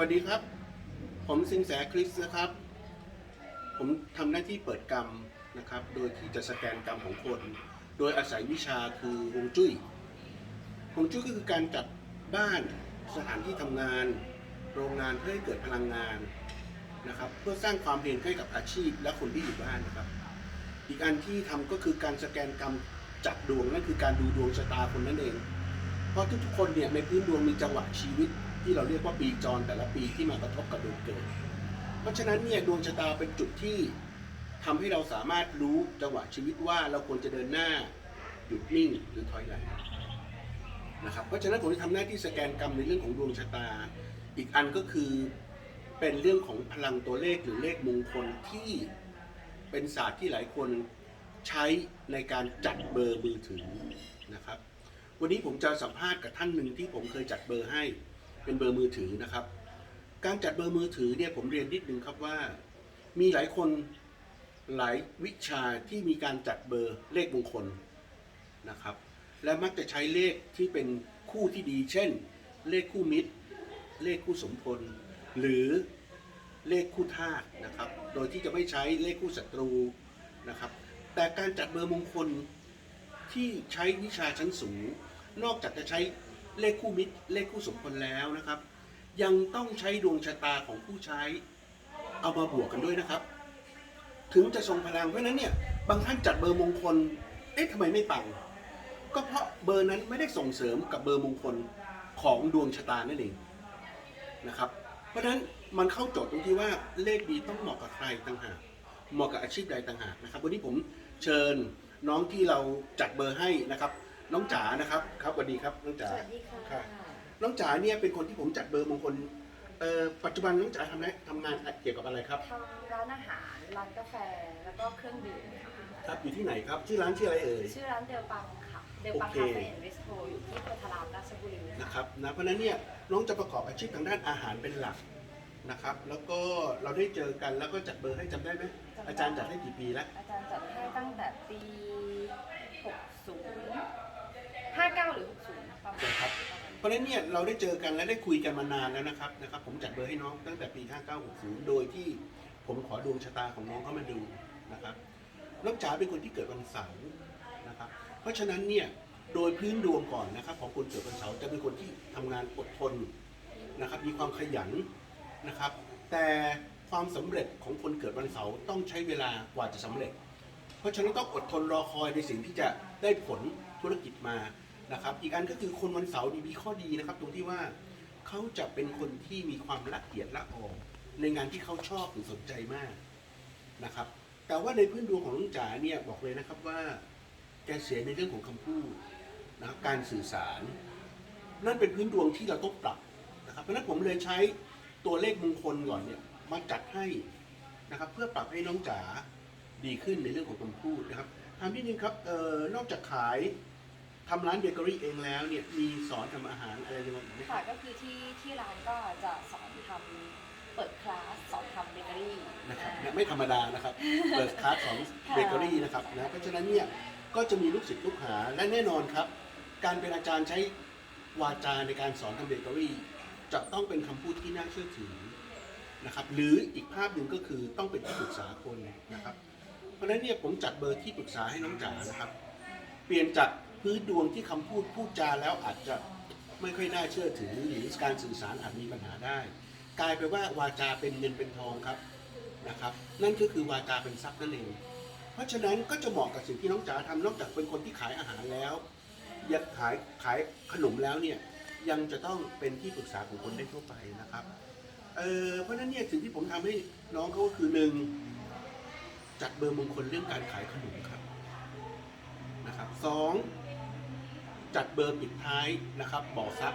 วัสดีครับ ผมสินแสคริสนะครับ ผมทำหน้าที่เปิดกรรมนะครับ โดยที่จะสแกนกรรมของคน โดยอาศัยวิชาคือฮวงจุ้ยฮวงจุ้ยก็คือการจัดบ้านสถานที่ทำงาน โรงงานเพื่อให้เกิดพลังงานนะครับ เพื่อสร้างความเพียรให้กับอาชีพและคนที่อยู่บ้านนะครับ อีกอันที่ทำก็คือการสแกนกรรมจัดดวงนั่นคือการดูดวงชะตาคนนั่นเอง เพราะทุกๆคนเนี่ยในพื้นดวงมีจังหวะชีวิต ที่เราเรียกว่าปีจรแต่ละปีที่มากระทบกับดวงเกิด เพราะฉะนั้นเนี่ยดวงชะตาเป็นจุดที่ทำให้เราสามารถรู้จังหวะชีวิตว่าเราควรจะเดินหน้าหยุดนิ่งหรือถอยหลังนะครับเพราะฉะนั้นผมจะทำหน้าที่สแกนกรรมในเรื่องของดวงชะตา อีกอันก็คือเป็นเรื่องของพลังตัวเลขหรือเลขมงคลที่เป็นศาสตร์ที่หลายคนใช้ในการจัดเบอร์มือถือนะครับ วันนี้ผมจะสัมภาษณ์กับท่านหนึ่งที่ผมเคยจัดเบอร์ให้ เป็นเบอร์มือถือนะครับ การจัดเบอร์มือถือเนี่ยผมเรียนนิดนึงครับว่า มีหลายคนหลายวิชาที่มีการจัดเบอร์เลขมงคลนะครับ และมักจะใช้เลขที่เป็นคู่ที่ดี เช่น เลขคู่มิตร เลขคู่สมพล หรือเลขคู่ธาตุนะครับ โดยที่จะไม่ใช้เลขคู่ศัตรูนะครับ แต่การจัดเบอร์มงคลที่ใช้วิชาชั้นสูง นอกจากจะใช้ เลขคู่มิตร เลขคู่สมพลแล้วนะครับ ยังต้องใช้ดวงชะตาของผู้ใช้ เอามาบวกกันด้วยนะครับ ถึงจะทรงพลังเพราะฉะนั้นเนี่ยบางท่านจัดเบอร์มงคล เอ๊ะทำไมไม่ปัง ก็เพราะเบอร์นั้นไม่ได้ส่งเสริมกับเบอร์มงคลของดวงชะตานั่นเองนะครับ เพราะฉะนั้นมันเข้าโจทย์ตรงที่ว่าเลขดีต้องเหมาะกับใครต่างหากเหมาะกับอาชีพใดต่างหากนะครับ วันนี้ผมเชิญน้องที่เราจัดเบอร์ให้นะครับ น้องจ๋านะครับครับสวัสดีครับน้องจ๋า สวัสดีค่ะ ค่ะ น้องจ๋าเนี่ยเป็นคนที่ผมจัดเบอร์มงคลเอ่อปัจจุบันน้องจ๋าทำอะไรทำงานเกี่ยวกับอะไรครับ ทำร้านอาหาร ร้านกาแฟ แล้วก็เครื่องดื่มค่ะครับอยู่ที่ไหนครับชื่อร้านชื่ออะไรเอ่ย ชื่อร้านเดลปังค่ะ เดลปังโอเค คาเฟ่แอนด์รีสโตอยู่ที่โพธารามราชบุรีนะครับนะเพราะฉะนั้นเนี่ยน้องจะประกอบอาชีพทางด้านอาหารเป็นหลักนะครับ แล้วก็เราได้เจอกันแล้วก็จัดเบอร์ให้จำได้ไหมอาจารย์จัดให้กี่ปีแล้วอาจารย์จัดให้ตั้งแต่ปี 60 59 หรือ 60ประมาณ ครับ เพ ราะฉะนั้นเนี่ยเราได้เจอกันและได้คุยกันมานานแล้วนะครับนะครับ ผมจัดเบอร์ให้น้องตั้งแต่ปี 5960 โดยที่ผมขอดวงชะตาของน้องเข้ามาดูนะครับน้องจ๋าเป็นคนที่เกิดวันเสาร์นะครับ เพราะฉะนั้นเนี่ยโดยพื้นดวงก่อนนะครับ ของคนเกิดวันเสาร์จะเป็นคนที่ทำงานอดทนนะครับ มีความขยันนะครับ แต่ความสำเร็จของคนเกิดวันเสาร์ต้องใช้เวลากว่าจะสำเร็จ เพราะฉะนั้นต้องอดทนรอคอยในสิ่งที่จะได้ผลธุรกิจมา นะครับ อีกอันก็คือคนวันเสาร์นี่มีข้อดีนะครับ ตรงที่ว่าเขาจะเป็นคนที่มีความละเอียดละออในงานที่เขาชอบหรือสนใจมากนะครับ แต่ว่าในพื้นดวงของน้องจ๋าเนี่ยบอกเลยนะครับว่าแกเสียในเรื่องของคำพูดนะครับการสื่อสาร นั่นเป็นพื้นดวงที่เราต้องปรับนะครับ เพราะฉะนั้นผมเลยใช้ตัวเลขมงคลก่อนเนี่ยมาจัดให้นะครับ เพื่อปรับให้น้องจ๋าดีขึ้นในเรื่องของคำพูดนะครับถามนิดนึงครับเอ่อนอกจากขาย ทำร้านเบเกอรี่เองแล้วเนี่ยมีสอนทำอาหารอะไรบ้างไหมคค่ะรับก็คือที่ที่ร้านก็จะสอนทำเปิดคลาสสอนทำเบเกอรี่นะครับและไม่ธรรมดานะครับ เปิดคลาสสอนเบเกอรี่นะครับนะเพราะฉะนั้นเนี่ยก็จะมีลูกศิษย์ลูกหาและแน่นอนครับ การเป็นอาจารย์ใช้วาจาในการสอนทำเบเกอรี่ จะต้องเป็นคำพูดที่น่าเชื่อถือนะครับหรืออีกภาพหนึ่งก็คือต้องเป็นที่ปรึกษาคนนะครับ เพราะฉะนั้นเนี่ยผมจัดเบอร์ที่ปรึกษาให้น้องจ๋านะครับ เปลี่ยนจาก พื้นดวงที่คำพูดพูดจาแล้วอาจจะไม่ค่อยน่าเชื่อถือหรือการสื่อสารอาจมีปัญหาได้ กลายไปว่าวาจาเป็นเงินเป็นทองครับนะครับ นั่นก็คือวาจาเป็นทรัพย์นั่นเอง เพราะฉะนั้นก็จะเหมาะกับสิ่งที่น้องจ๋าทำนอกจากเป็นคนที่ขายอาหารแล้วยังขายขายขนมแล้วเนี่ยยังจะต้องเป็นที่ปรึกษาของคนได้ทั่วไปนะครับเออเพราะฉะนั้นเนี่ยสิ่งที่ผมทำให้น้องเขาก็คือหนึ่งจัดเบอร์มงคลเรื่องการขายขนมครับนะครับสอง จัดเบอร์ปิดท้ายนะครับบ่อทรัพย